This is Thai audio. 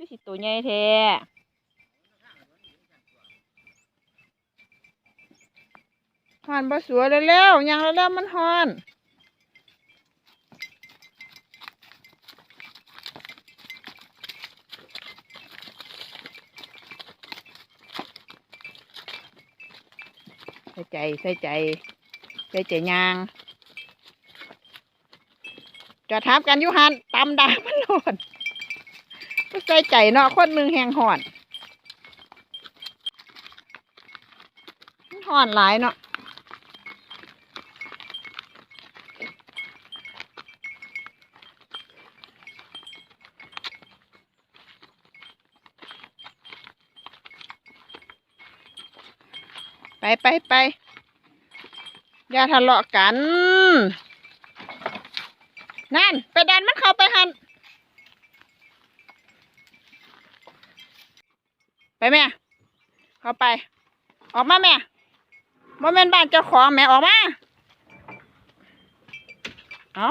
ดูสิตัวใหญ่แท้ฮอนบ่สวยเลยแล้วๆยังแล้วๆมันฮอนใส่ใจใส่ใจใส่ใจยางจอดทับกันยู่หันตำดามันโลดก็ ใส่ใจเนาะคนหนึ่งแหงห่อนมันห่อนหลายเนาะไปไปไปอย่าทะเลาะกัน นั่น ไปดันมันเข้าไปหัน ไปแม่ เข้าไป ออกมาแม่บ่แม่นบ้านเจ้าของแม่ออกมา เอา